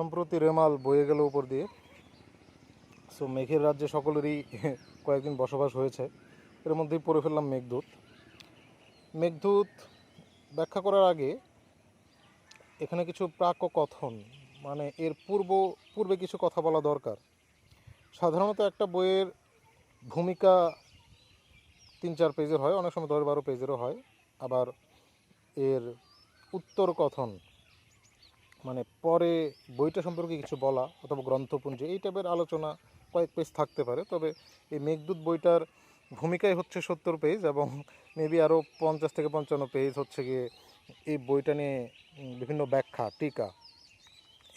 সম্প্রতি রেমাল বয়ে গেল উপর দিয়ে। সো মেঘের রাজ্যে সকলেরই কয়েকদিন বসবাস হয়েছে। এর মধ্যেই পড়ে ফেললাম মেঘদূত। মেঘদূত ব্যাখ্যা করার আগে এখানে কিছু প্রাক কথন মানে এর পূর্ব, পূর্বে কিছু কথা বলা দরকার। সাধারণত একটা বইয়ের ভূমিকা তিন চার পেজের হয়, অনেক সময় দশ বারো পেজেরও হয়। আবার এর উত্তর কথন মানে পরে বইটা সম্পর্কে কিছু বলা অথবা গ্রন্থপুঞ্জ, এই টাইপের আলোচনা কয়েক পেজ থাকতে পারে। তবে এই মেঘদূত বইটার ভূমিকাই হচ্ছে সত্তর পেজ এবং মেবি আরও পঞ্চাশ থেকে পঞ্চান্ন পেজ হচ্ছে গিয়ে এই বইটা নিয়ে বিভিন্ন ব্যাখ্যা, টিকা।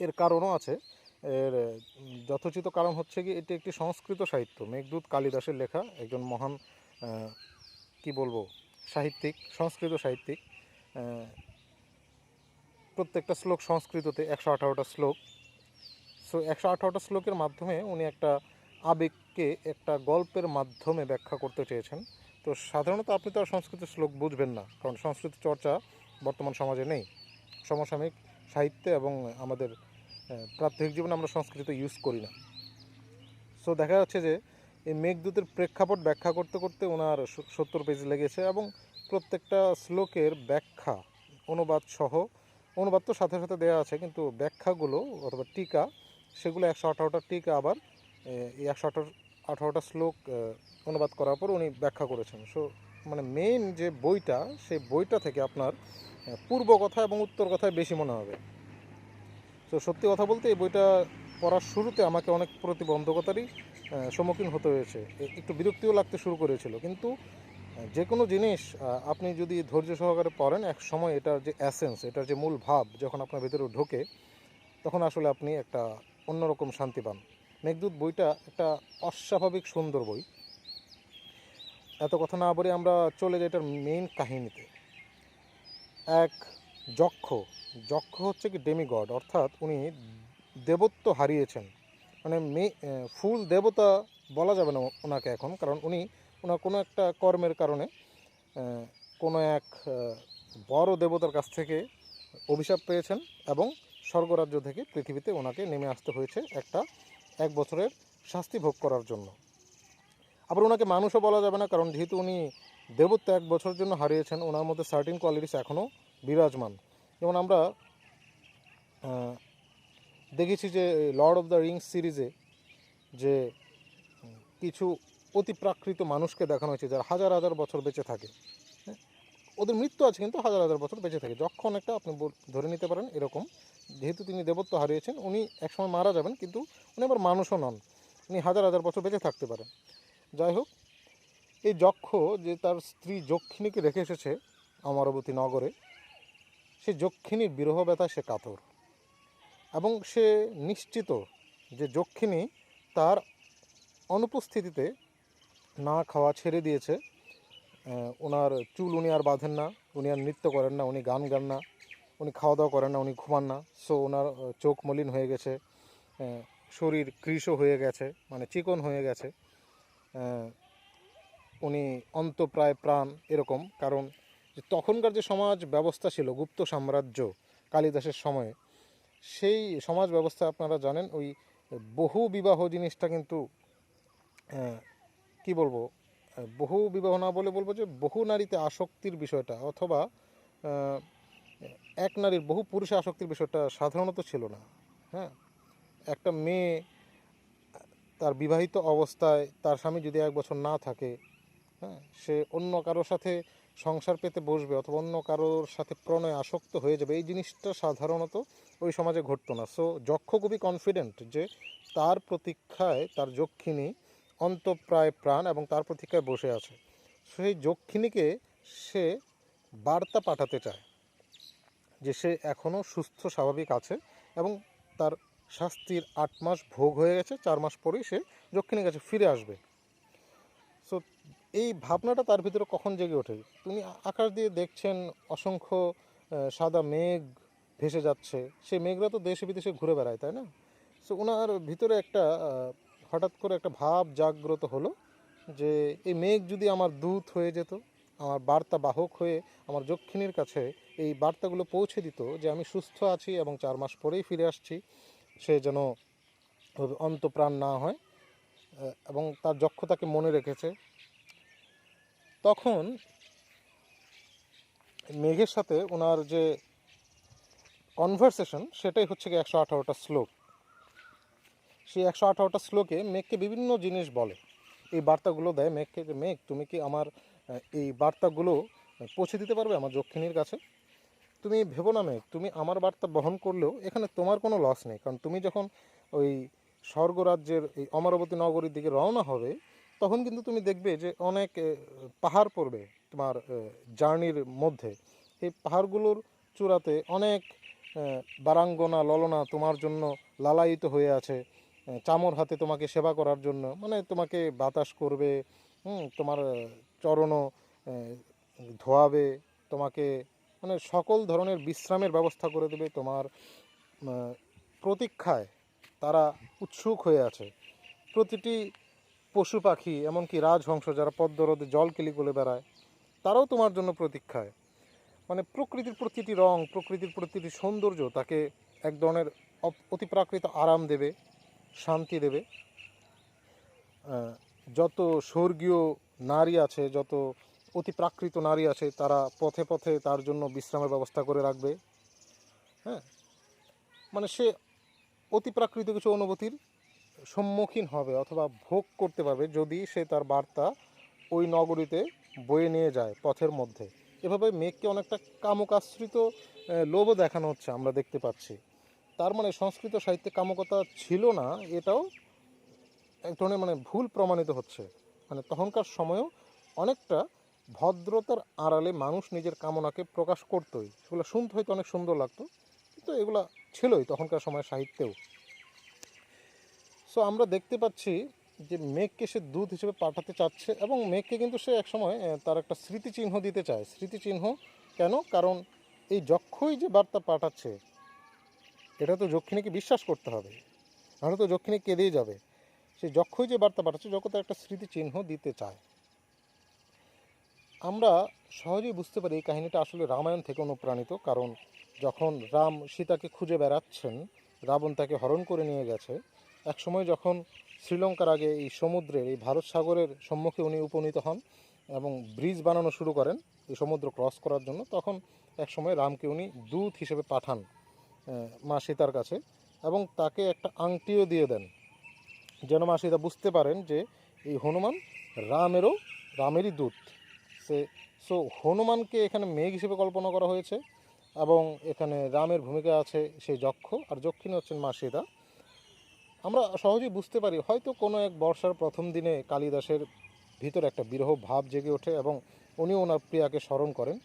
এর কারণও আছে। এর যথোচিত কারণ হচ্ছে কি এটি একটি সংস্কৃত সাহিত্য। মেঘদূত কালিদাসের লেখা একজন মহান কি বলব, সাহিত্যিক, সংস্কৃত সাহিত্যিক প্রত্যেকটা শ্লোক সংস্কৃততে একশো আঠারোটা শ্লোক। সো একশো আঠারোটা শ্লোকের মাধ্যমে উনি একটা আবেগকে একটা গল্পের মাধ্যমে ব্যাখ্যা করতে চেয়েছেন। তো সাধারণত আপনি তো আর সংস্কৃত শ্লোক বুঝবেন না, কারণ সংস্কৃত চর্চা বর্তমান সমাজে নেই। সমসাময়িক সাহিত্যে এবং আমাদের প্রাত্যহিক জীবনে আমরা সংস্কৃত ইউজ করি না। সো দেখা যাচ্ছে যে এই মেঘদূতের প্রেক্ষাপট ব্যাখ্যা করতে করতে ওনার সত্তর পেজ লেগেছে এবং প্রত্যেকটা শ্লোকের ব্যাখ্যা, অনুবাদ সহ অনুবাদ তো সাথে সাথে দেওয়া আছে, কিন্তু ব্যাখ্যাগুলো অথবা টিকা, সেগুলো একশো আঠারোটা টিকা আবার এই একশো আঠারো, আঠারোটা শ্লোক অনুবাদ করার পর উনি ব্যাখ্যা করেছেন। সো মানে মেইন যে বইটা, সেই বইটা থেকে আপনার পূর্ব কথা এবং উত্তর কথায় বেশি মনে হবে। তো সত্যি কথা বলতে এই বইটা পড়ার শুরুতে আমাকে অনেক প্রতিবন্ধকতারই সম্মুখীন হতে হয়েছে। একটু বিরক্তিও লাগতে শুরু করেছিল, কিন্তু যে কোনো জিনিস আপনি যদি ধৈর্য সহকারে পড়েন, এক সময় এটার যে অ্যাসেন্স এটার যে মূল ভাব যখন আপনার ভিতরে ঢোকে, তখন আসলে আপনি একটা অন্যরকম শান্তি পান। মেঘদূত বইটা একটা অস্বাভাবিক সুন্দর বই। এত কথা না বলে আমরা চলে যাই এটার মেইন কাহিনীতে। এক যক্ষ যক্ষ হচ্ছে কি ডেমিগড অর্থাৎ উনি দেবত্ব হারিয়েছেন। মানে মে ফুল দেবতা বলা যাবে না ওনাকে এখন, কারণ উনি ওনার কোনো একটা কর্মের কারণে কোনো এক বড় দেবতার কাছ থেকে অভিশাপ পেয়েছেন এবং স্বর্গরাজ্য থেকে পৃথিবীতে ওনাকে নেমে আসতে হয়েছে একটা এক বছরের শাস্তি ভোগ করার জন্য। আবার ওনাকে মানুষও বলা যাবে না, কারণ যেহেতু উনি দেবত্ব এক বছরের জন্য হারিয়েছেন, ওনার মধ্যে সার্টিন কোয়ালিটিস এখনও বিরাজমান। যেমন আমরা দেখেছি যে লর্ড অফ দ্য রিংস সিরিজে যে কিছু অতিপ্রাকৃত মানুষকে দেখানো হয়েছে যারা হাজার হাজার বছর বেঁচে থাকে। হ্যাঁ? ওদের মৃত্যু আছে কিন্তু হাজার হাজার বছর বেঁচে থাকে। যখন একটা আপনি ধরে নিতে পারেন এরকম, যেহেতু তিনি দেবত্ব হারিয়েছেন, উনি একসময় মারা যাবেন কিন্তু উনি আবার মানুষও নন। উনি হাজার হাজার বছর বেঁচে থাকতে পারেন। যাই হোক, এই যক্ষ যে তার স্ত্রী যক্ষিণীকে রেখে এসেছে অমরাবতী নগরে, সে যক্ষিণীর বিরহ ব্যথা, সে কাতর। এবং সে নিশ্চিত যে যক্ষিণী তার অনুপস্থিতিতে না খাওয়া ছেড়ে দিয়েছে। ওনার চুল উনি আর বাঁধেন না, উনি আর নৃত্য করেন না, উনি গান গান না, উনি খাওয়া দাওয়া করেন না, উনি ঘুমান না। সো ওনার চোখ মলিন হয়ে গেছে শরীর কৃশ হয়ে গেছে মানে চিকন হয়ে গেছে। উনি অন্তপ্রায় প্রাণ এরকম, কারণ যে তখনকার যে সমাজ ব্যবস্থা ছিল, গুপ্ত সাম্রাজ্য কালিদাসের সময়ে, সেই সমাজ ব্যবস্থা আপনারা জানেন, ওই বহু বিবাহ জিনিসটা কিন্তু কি বলব বহু বিবাহ না বলে বলব যে বহু নারীতে আসক্তির বিষয়টা অথবা এক নারীর বহু পুরুষে আসক্তির বিষয়টা সাধারণত ছিল না হ্যাঁ? একটা মেয়ে তার বিবাহিত অবস্থায় তার স্বামী যদি এক বছর না থাকে হ্যাঁ সে অন্য কারোর সাথে সংসার পেতে বসবে অথবা অন্য কারোর সাথে প্রণয় আসক্ত হয়ে যাবে, এই জিনিসটা সাধারণত ওই সমাজে ঘটতো না। সো যক্ষ খুবই কনফিডেন্ট যে তার প্রতীক্ষায়, তার যক্ষিণী অন্তপ্রায় প্রাণ এবং তার প্রতীক্ষায় বসে আছে। সেই যক্ষিণীকে সে বার্তা পাঠাতে চায় যে সে এখনও সুস্থ, স্বাভাবিক আছে এবং তার শাস্তির আট মাস ভোগ হয়ে গেছে। চার মাস পরেই সে যক্ষিণীর কাছে ফিরে আসবে। সো এই ভাবনাটা তার ভিতরে কখন জেগে ওঠে? তুমি আকাশ দিয়ে দেখছেন অসংখ্য সাদা মেঘ ভেসে যাচ্ছে। সেই মেঘরা তো দেশে বিদেশে ঘুরে বেড়ায়, তাই না? সো ওনার ভিতরে একটা হঠাৎ করে একটা ভাব জাগ্রত হলো যে এই মেঘ যদি আমার দূত হয়ে যেত, আমার বার্তা বাহক হয়ে আমার যক্ষিণীর কাছে এই বার্তাগুলো পৌঁছে দিত যে আমি সুস্থ আছি এবং চার মাস পরেই ফিরে আসছি, সে যেন অন্তপ্রাণ না হয় এবং তার যক্ষতাকে মনে রেখেছে। তখন মেঘের সাথে ওনার যে কনভারসেশন সেটাই হচ্ছে কি একশো আঠারোটা শ্লোক। সেই একশো আঠারোটা শ্লোকে মেঘকে বিভিন্ন জিনিস বলে। এই বার্তাগুলো দেয় মেঘকে মেঘ, তুমি কি আমার এই বার্তাগুলো পৌঁছে দিতে পারবে আমার যক্ষিণীর কাছে? তুমি ভেবো না মেঘ, তুমি আমার বার্তা বহন করলেও এখানে তোমার কোনো লস নেই। কারণ তুমি যখন ওই স্বর্গরাজ্যের এই অমরাবতী নগরীর দিকে রওনা হবে, তখন কিন্তু তুমি দেখবে যে অনেক পাহাড় পড়বে তোমার জার্নির মধ্যে। এই পাহাড়গুলোর চূড়াতে অনেক বারাঙ্গনা, ললনা তোমার জন্য লালায়িত হয়ে আছে। চামর হাতে তোমাকে সেবা করার জন্য মানে তোমাকে বাতাস করবে তোমার চরণও ধোয়াবে, তোমাকে মানে সকল ধরনের বিশ্রামের ব্যবস্থা করে দেবে, তোমার প্রতীক্ষায় তারা উৎসুক হয়ে আছে। প্রতিটি পশু পাখি, এমনকি রাজহংস যারা পদ্মরদে জল কেলি করে বেড়ায়, তারাও তোমার জন্য প্রতীক্ষায়। মানে প্রকৃতির প্রতিটি রং, প্রকৃতির প্রতিটি সৌন্দর্য তাকে এক ধরনের অতিপ্রাকৃত আরাম দেবে। শান্তি দেবে। যত স্বর্গীয় নারী আছে, যত অতিপ্রাকৃত নারী আছে, তারা পথে পথে তার জন্য বিশ্রামের ব্যবস্থা করে রাখবে। হ্যাঁ? মানে সে অতিপ্রাকৃত কিছু অনুভূতির সম্মুখীন হবে অথবা ভোগ করতে পারবে যদি সে তার বার্তা ওই নগরীতে বয়ে নিয়ে যায় পথের মধ্যে। এভাবে মেঘকে অনেকটা কামকাশ্রিত লোভও দেখানো হচ্ছে, আমরা দেখতে পাচ্ছি। তার মানে সংস্কৃত সাহিত্যে কামকতা ছিল না, এটাও এক ধরনের মানে ভুল প্রমাণিত হচ্ছে। মানে তখনকার সময়েও অনেকটা ভদ্রতার আড়ালে মানুষ নিজের কামনাকে প্রকাশ করতোই। সেগুলো শুনতে হয়তো অনেক সুন্দর লাগতো, কিন্তু এগুলা ছিলই তখনকার সময় সাহিত্যেও। সো আমরা দেখতে পাচ্ছি যে মেঘকে সে দুধ হিসেবে পাঠাতে চাচ্ছে এবং মেঘকে কিন্তু সে একসময় তার একটা স্মৃতিচিহ্ন দিতে চায়। স্মৃতিচিহ্ন কেন? কারণ এই যক্ষই যে বার্তা পাঠাচ্ছে এটা তো যক্ষিণীকে বিশ্বাস করতে হবে। নাহলে তো যক্ষিণী কেঁদেই যাবে। সেই যক্ষই যে বার্তা পাঠাচ্ছে, জগতে একটা স্মৃতিচিহ্ন দিতে চায়। আমরা সহজেই বুঝতে পারি এই কাহিনীটা আসলে রামায়ণ থেকে অনুপ্রাণিত, কারণ যখন রাম সীতাকে খুঁজে বেড়াচ্ছেন, রাবণ তাকে হরণ করে নিয়ে গেছে। একসময় যখন শ্রীলঙ্কার আগে এই সমুদ্রের, এই ভারত সাগরের সম্মুখে উনি উপনীত হন এবং ব্রিজ বানানো শুরু করেন, এই সমুদ্র ক্রস করার জন্য, তখন একসময় রামকে উনি দূত হিসেবে পাঠান। মা সীতার কাছে এবং তাকে একটা আংটিও দিয়ে দেন। যেন মা সীতা বুঝতে পারেন যে এই হনুমান রামেরও, রামেরই দূত। সে, সো হনুমানকে এখানে মেঘ হিসেবে কল্পনা করা হয়েছে এবং এখানে রামের ভূমিকা আছে সেই যক্ষ আর যক্ষিণী হচ্ছেন মা সীতা আমরা সহজেই বুঝতে পারি, হয়তো কোনো এক বর্ষার প্রথম দিনে কালিদাসের ভিতরে একটা বিরহ ভাব জেগে ওঠে এবং উনি ওনার প্রিয়াকে স্মরণ করেন।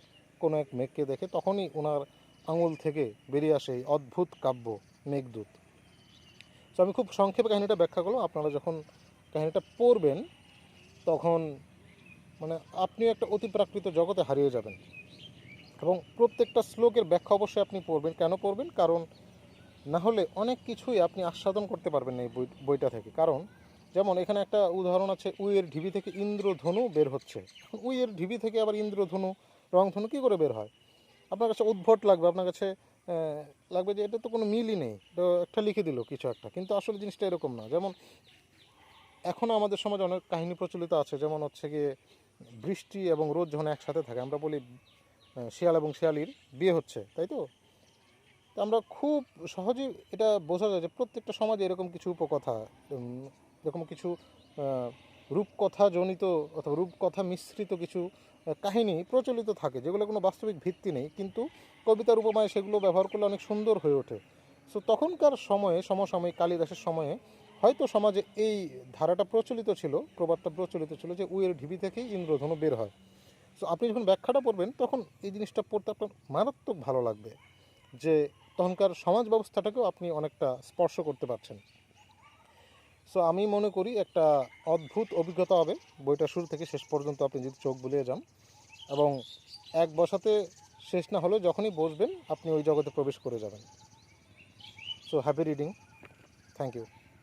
কোনো এক মেঘকে দেখে তখনই ওনার আঙুল থেকে বেরিয়ে আসে এই অদ্ভুত কাব্য, মেঘদূত। তো আমি খুব সংক্ষেপে কাহিনীটা ব্যাখ্যা করলাম। আপনারা যখন কাহিনীটা পড়বেন, তখন মানে আপনি একটা অতিপ্রাকৃত জগতে হারিয়ে যাবেন। এবং প্রত্যেকটা শ্লোকের ব্যাখ্যা অবশ্যই আপনি পড়বেন। কেন পড়বেন? কারণ না হলে অনেক কিছুই আপনি আস্বাদন করতে পারবেন না এই বই, বইটা থেকে। কারণ যেমন এখানে একটা উদাহরণ আছে, উইয়ের ঢিবি থেকে ইন্দ্রধনু বের হচ্ছে। উইয়ের ঢিবি থেকে আবার ইন্দ্রধনু, রংধনু কী করে বের হয়? আপনার কাছে উদ্ভট লাগবে, আপনার কাছে লাগবে যে এটা তো কোনো মিলই নেই। তো একটা লিখে দিল কিছু একটা। কিন্তু আসলে জিনিসটা এরকম না। যেমন এখনও আমাদের সমাজে অনেক কাহিনী প্রচলিত আছে, যেমন হচ্ছে গিয়ে বৃষ্টি এবং রোদ যখন একসাথে থাকে, আমরা বলি শিয়াল এবং শিয়ালির বিয়ে হচ্ছে, তাই তো? আমরা খুব সহজেই এটা বোঝা যায় যে প্রত্যেকটা সমাজে এরকম কিছু উপকথা এরকম কিছু রূপকথা জনিত অথবা রূপকথা মিশ্রিত কিছু কাহিনী প্রচলিত থাকে যেগুলো কোনো বাস্তবিক ভিত্তি নেই, কিন্তু কবিতার উপমায় সেগুলো ব্যবহার করলে অনেক সুন্দর হয়ে ওঠে। সো তখনকার সময়ে, সমসাময়িক কালিদাসের সময়ে, হয়তো সমাজে এই ধারাটা প্রচলিত ছিল, প্রবাদটা প্রচলিত ছিল যে উয়ের ঢিবি থেকেই ইন্দ্রধনু বের হয়। সো আপনি যখন ব্যাখ্যাটা পড়বেন, তখন এই জিনিসটা পড়তে আপনার মারাত্মক ভালো লাগবে যে তখনকার সমাজ ব্যবস্থাটাকেও আপনি অনেকটা স্পর্শ করতে পারছেন। সো আমি মনে করি একটা অদ্ভুত অভিজ্ঞতা হবে। বইটা শুরু থেকে শেষ পর্যন্ত আপনি যদি চোখ বুলিয়ে যান এবং এক বসাতে শেষ না হলেও যখনই বসবেন, আপনি ওই জগতে প্রবেশ করে যাবেন। So happy reading thank you